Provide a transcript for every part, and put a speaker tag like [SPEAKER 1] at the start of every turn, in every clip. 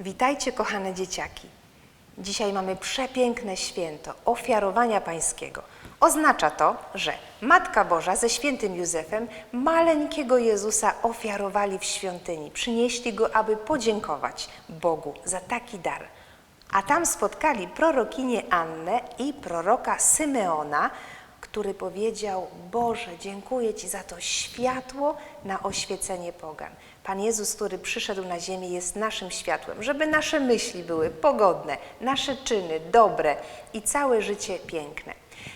[SPEAKER 1] Witajcie, kochane dzieciaki. Dzisiaj mamy przepiękne święto ofiarowania Pańskiego. Oznacza to, że Matka Boża ze świętym Józefem maleńkiego Jezusa ofiarowali w świątyni. Przynieśli go, aby podziękować Bogu za taki dar. A tam spotkali prorokinię Annę i proroka Symeona, który powiedział: Boże, dziękuję Ci za to światło na oświecenie pogan. Pan Jezus, który przyszedł na ziemię, jest naszym światłem, żeby nasze myśli były pogodne, nasze czyny dobre i całe życie piękne.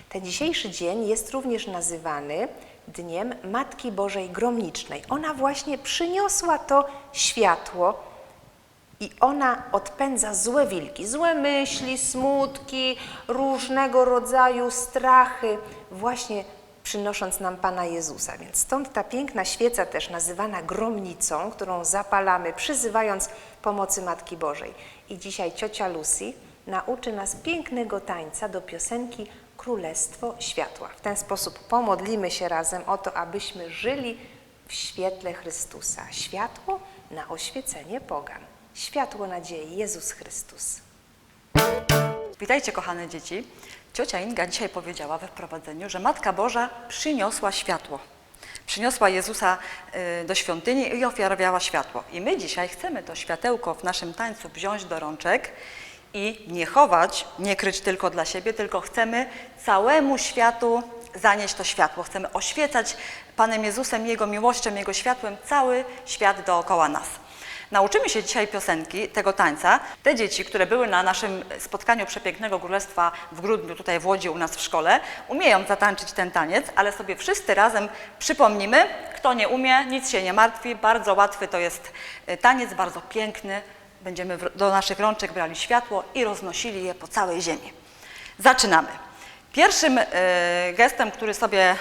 [SPEAKER 1] Ten dzisiejszy dzień jest również nazywany Dniem Matki Bożej Gromnicznej. Ona właśnie przyniosła to światło i ona odpędza złe wilki, złe myśli, smutki, różnego rodzaju strachy, właśnie przynosząc nam Pana Jezusa. Więc stąd ta piękna świeca, też nazywana gromnicą, którą zapalamy, przyzywając pomocy Matki Bożej. I dzisiaj ciocia Lucy nauczy nas pięknego tańca do piosenki Królestwo Światła. W ten sposób pomodlimy się razem o to, abyśmy żyli w świetle Chrystusa. Światło na oświecenie pogan. Światło nadziei Jezus Chrystus.
[SPEAKER 2] Witajcie, kochane dzieci. Ciocia Inga dzisiaj powiedziała we wprowadzeniu, że Matka Boża przyniosła światło. Przyniosła Jezusa y, do świątyni i ofiarowała światło. I my dzisiaj chcemy to światełko w naszym tańcu wziąć do rączek i nie chować, nie kryć tylko dla siebie, tylko chcemy całemu światu zanieść to światło. Chcemy oświecać Panem Jezusem, Jego miłością, Jego światłem cały świat dookoła nas. Nauczymy się dzisiaj piosenki tego tańca. Te dzieci, które były na naszym spotkaniu Przepięknego Królestwa w grudniu tutaj w Łodzi u nas w szkole, umieją zatańczyć ten taniec, ale sobie wszyscy razem przypomnimy. Kto nie umie, nic się nie martwi, bardzo łatwy to jest y, taniec, bardzo piękny. Będziemy do naszych rączek brali światło i roznosili je po całej ziemi. Zaczynamy. Pierwszym y, gestem, który sobie,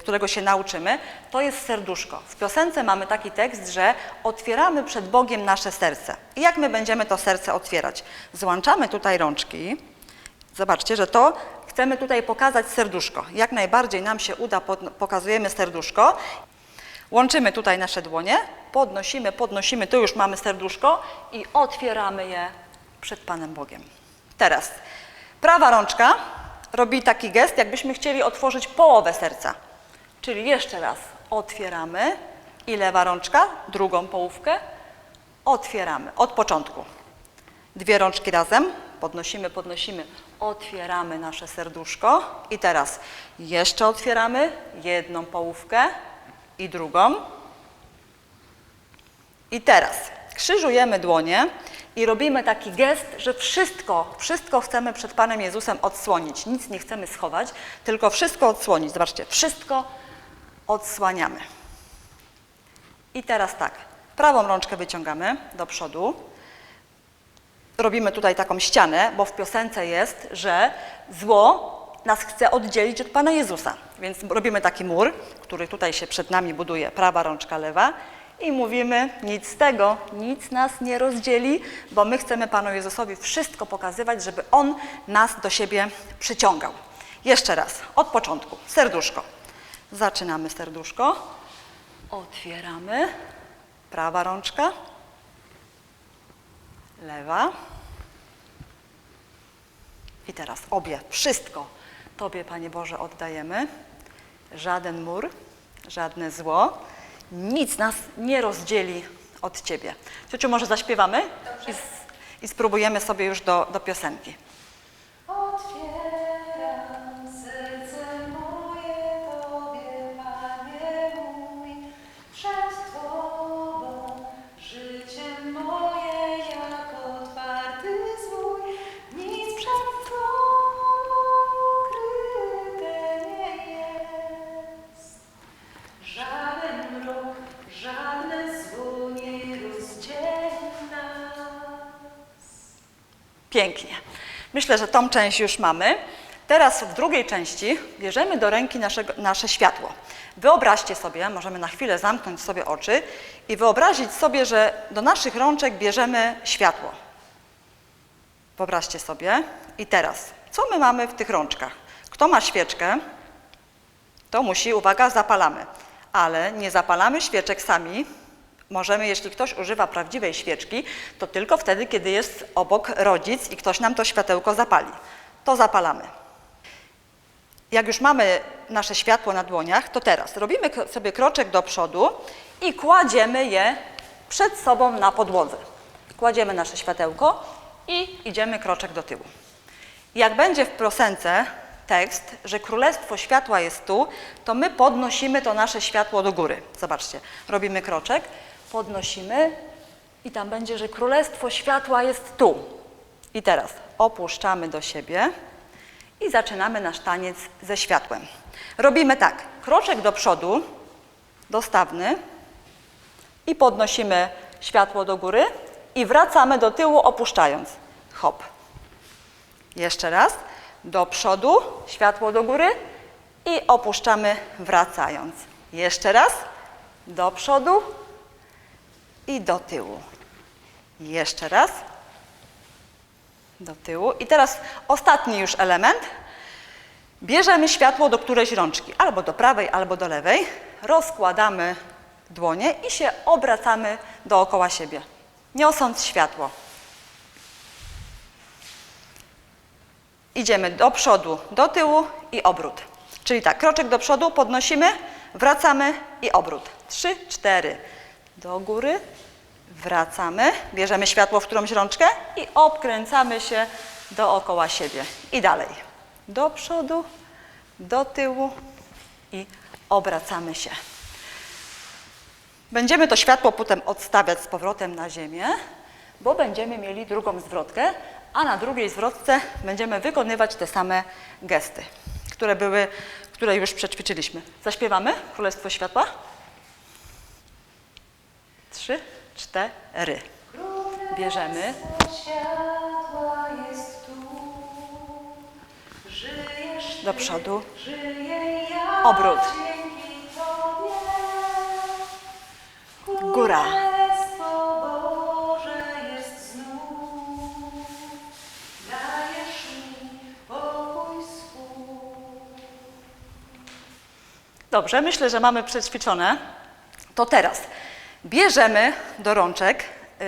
[SPEAKER 2] którego się nauczymy, to jest serduszko. W piosence mamy taki tekst, że otwieramy przed Bogiem nasze serce. I jak my będziemy to serce otwierać? Złączamy tutaj rączki. Zobaczcie, że to chcemy tutaj pokazać serduszko. Jak najbardziej nam się uda, pokazujemy serduszko. Łączymy tutaj nasze dłonie, podnosimy, podnosimy, tu już mamy serduszko i otwieramy je przed Panem Bogiem. Teraz prawa rączka robi taki gest, jakbyśmy chcieli otworzyć połowę serca. Czyli jeszcze raz otwieramy i lewa rączka, drugą połówkę, otwieramy od początku. Dwie rączki razem, podnosimy, podnosimy, otwieramy nasze serduszko i teraz jeszcze otwieramy jedną połówkę i drugą. I teraz krzyżujemy dłonie i robimy taki gest, że wszystko, wszystko chcemy przed Panem Jezusem odsłonić. Nic nie chcemy schować, tylko wszystko odsłonić. Zobaczcie, wszystko odsłaniamy. I teraz tak, prawą rączkę wyciągamy do przodu. Robimy tutaj taką ścianę, bo w piosence jest, że zło nas chce oddzielić od Pana Jezusa. Więc robimy taki mur, który tutaj się przed nami buduje, prawa rączka, lewa. I mówimy, nic z tego, nic nas nie rozdzieli, bo my chcemy Panu Jezusowi wszystko pokazywać, żeby On nas do siebie przyciągał. Jeszcze raz, od początku, serduszko. Zaczynamy serduszko, otwieramy, prawa rączka, lewa. I teraz obie, wszystko Tobie, Panie Boże, oddajemy. Żaden mur, żadne zło, nic nas nie rozdzieli od Ciebie. Ciociu, może zaśpiewamy? I, I spróbujemy sobie już do, do piosenki. Pięknie. Myślę, że tą część już mamy. Teraz w drugiej części bierzemy do ręki nasze światło. Wyobraźcie sobie, możemy na chwilę zamknąć sobie oczy i wyobrazić sobie, że do naszych rączek bierzemy światło. Wyobraźcie sobie. I teraz, co my mamy w tych rączkach? Kto ma świeczkę, to musi, uwaga, zapalamy. Ale nie zapalamy świeczek sami, możemy, jeśli ktoś używa prawdziwej świeczki, to tylko wtedy, kiedy jest obok rodzic i ktoś nam to światełko zapali. To zapalamy. Jak już mamy nasze światło na dłoniach, to teraz robimy sobie kroczek do przodu i kładziemy je przed sobą na podłodze. Kładziemy nasze światełko i idziemy kroczek do tyłu. Jak będzie w prosence tekst, że Królestwo Światła jest tu, to my podnosimy to nasze światło do góry. Zobaczcie, robimy kroczek, podnosimy i tam będzie, że Królestwo Światła jest tu. I teraz opuszczamy do siebie i zaczynamy nasz taniec ze światłem. Robimy tak, kroczek do przodu, dostawny i podnosimy światło do góry i wracamy do tyłu opuszczając. Hop. Jeszcze raz. Do przodu, światło do góry i opuszczamy wracając. Jeszcze raz. Do przodu i do tyłu. Jeszcze raz. Do tyłu. I teraz ostatni już element. Bierzemy światło do którejś rączki, albo do prawej, albo do lewej. Rozkładamy dłonie i się obracamy dookoła siebie, niosąc światło. Idziemy do przodu, do tyłu i obrót. Czyli tak, kroczek do przodu, podnosimy, wracamy i obrót. Trzy, cztery. Do góry, wracamy, bierzemy światło w którąś rączkę i obkręcamy się dookoła siebie. I dalej. Do przodu, do tyłu i obracamy się. Będziemy to światło potem odstawiać z powrotem na ziemię, bo będziemy mieli drugą zwrotkę, a na drugiej zwrotce będziemy wykonywać te same gesty, które były, które już przećwiczyliśmy. Zaśpiewamy Królestwo Światła? Trzy, cztery. Bierzemy. Do przodu. Obrót. Góra. Dobrze, myślę, że mamy przećwiczone. To teraz bierzemy do rączek yy,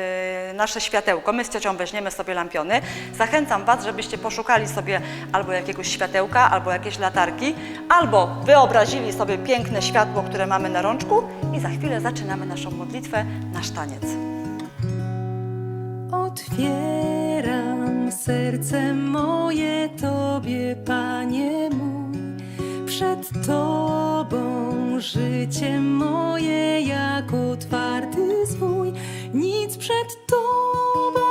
[SPEAKER 2] nasze światełko. My z ciocią weźmiemy sobie lampiony. Zachęcam Was, żebyście poszukali sobie albo jakiegoś światełka, albo jakiejś latarki, albo wyobrazili sobie piękne światło, które mamy na rączku i za chwilę zaczynamy naszą modlitwę, nasz taniec.
[SPEAKER 3] Otwieram serce moje Tobie, Panie mój. Przed Tobą życie moje jak otwarty zwój. Nic przed Tobą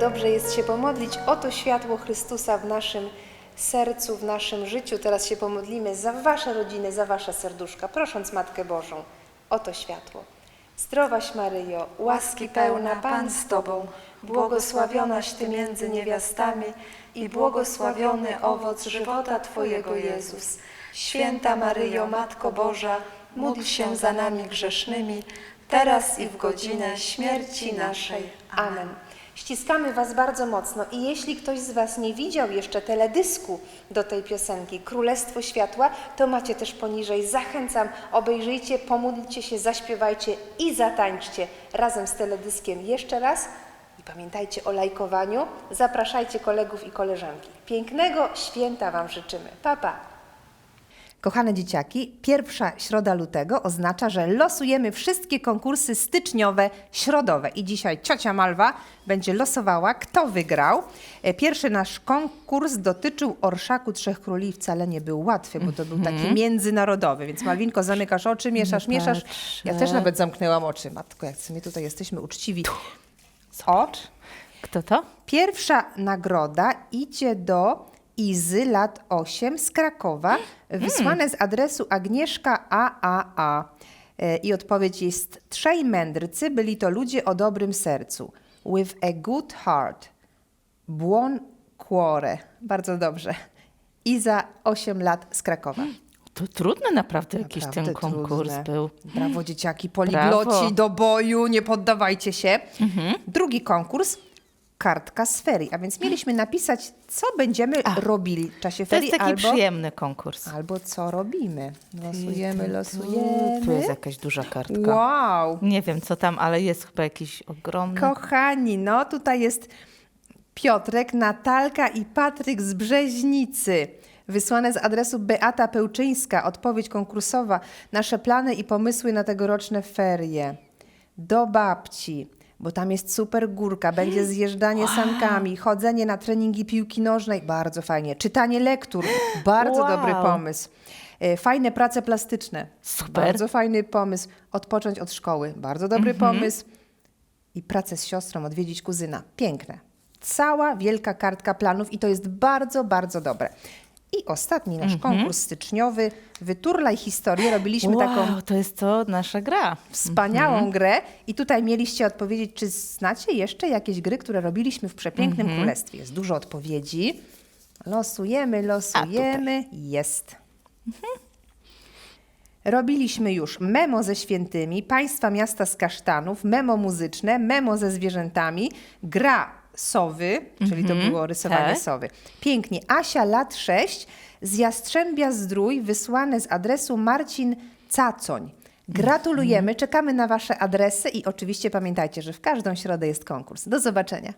[SPEAKER 1] dobrze jest się pomodlić o to światło Chrystusa w naszym sercu, w naszym życiu. Teraz się pomodlimy za Wasze rodziny, za Wasze serduszka, prosząc Matkę Bożą o to światło. Zdrowaś Maryjo, łaski pełna Pan z Tobą, błogosławionaś Ty między niewiastami i błogosławiony owoc żywota Twojego Jezus. Święta Maryjo, Matko Boża, módl się za nami grzesznymi, teraz i w godzinę śmierci naszej. Amen. Ściskamy Was bardzo mocno i jeśli ktoś z Was nie widział jeszcze teledysku do tej piosenki Królestwo Światła, to macie też poniżej. Zachęcam, obejrzyjcie, pomódlcie się, zaśpiewajcie i zatańczcie razem z teledyskiem jeszcze raz. I pamiętajcie o lajkowaniu, zapraszajcie kolegów i koleżanki. Pięknego święta Wam życzymy. Pa, pa. Kochane dzieciaki, pierwsza środa lutego oznacza, że losujemy wszystkie konkursy styczniowe, środowe. I dzisiaj ciocia Malwa będzie losowała, kto wygrał. E, Pierwszy nasz konkurs dotyczył Orszaku Trzech Króli i wcale nie był łatwy, bo to był taki międzynarodowy. Więc Malwinko, zamykasz oczy, mieszasz, mieszasz. Ja też nawet zamknęłam oczy. Matko, jak my tutaj jesteśmy uczciwi. Ocz.
[SPEAKER 4] Kto to?
[SPEAKER 1] Pierwsza nagroda idzie do Izy lat 8 z Krakowa, wysłane z adresu Agnieszka AAA. E, I odpowiedź jest: Trzej mędrcy byli to ludzie o dobrym sercu. With a good heart. Buon cuore. Bardzo dobrze. Iza 8 lat z Krakowa.
[SPEAKER 4] To trudny naprawdę jakiś ten
[SPEAKER 1] Naprawdę
[SPEAKER 4] konkurs
[SPEAKER 1] trudne.
[SPEAKER 4] był.
[SPEAKER 1] Brawo dzieciaki, poligloci
[SPEAKER 4] Brawo.
[SPEAKER 1] do boju, nie poddawajcie się.
[SPEAKER 4] Mhm.
[SPEAKER 1] Drugi konkurs, kartka z ferii. A więc mieliśmy napisać, co będziemy robili w czasie
[SPEAKER 4] To
[SPEAKER 1] ferii
[SPEAKER 4] jest taki
[SPEAKER 1] albo,
[SPEAKER 4] przyjemny konkurs.
[SPEAKER 1] albo co robimy. Losujemy,
[SPEAKER 4] Tu
[SPEAKER 1] losujemy.
[SPEAKER 4] jest jakaś duża kartka.
[SPEAKER 1] Wow.
[SPEAKER 4] Nie wiem co tam, ale jest chyba jakiś ogromny.
[SPEAKER 1] Kochani, no tutaj jest Piotrek, Natalka i Patryk z Brzeźnicy. Wysłane z adresu Beata Pełczyńska, odpowiedź konkursowa, nasze plany i pomysły na tegoroczne ferie. Do babci, bo tam jest super górka, będzie zjeżdżanie sankami, chodzenie na treningi piłki nożnej, bardzo fajnie. Czytanie lektur, bardzo
[SPEAKER 4] Wow.
[SPEAKER 1] dobry pomysł. E, Fajne prace plastyczne,
[SPEAKER 4] Super.
[SPEAKER 1] bardzo fajny pomysł. Odpocząć od szkoły, bardzo dobry pomysł i pracę z siostrą, odwiedzić kuzyna. Piękne. Cała wielka kartka planów i to jest bardzo, bardzo dobre. I ostatni nasz konkurs styczniowy, Wyturlaj historię. Robiliśmy
[SPEAKER 4] wow,
[SPEAKER 1] taką
[SPEAKER 4] to jest to nasza gra.
[SPEAKER 1] wspaniałą grę i tutaj mieliście odpowiedzieć, czy znacie jeszcze jakieś gry, które robiliśmy w Przepięknym Królestwie. Jest dużo odpowiedzi. Losujemy, losujemy. Jest. Robiliśmy już memo ze świętymi, państwa miasta z kasztanów, memo muzyczne, memo ze zwierzętami, gra sowy, czyli to było rysowanie
[SPEAKER 4] tak.
[SPEAKER 1] sowy. Pięknie. Asia, lat 6, z Jastrzębia Zdrój, wysłane z adresu Marcin Cacoń. Gratulujemy, czekamy na Wasze adresy i oczywiście pamiętajcie, że w każdą środę jest konkurs. Do zobaczenia.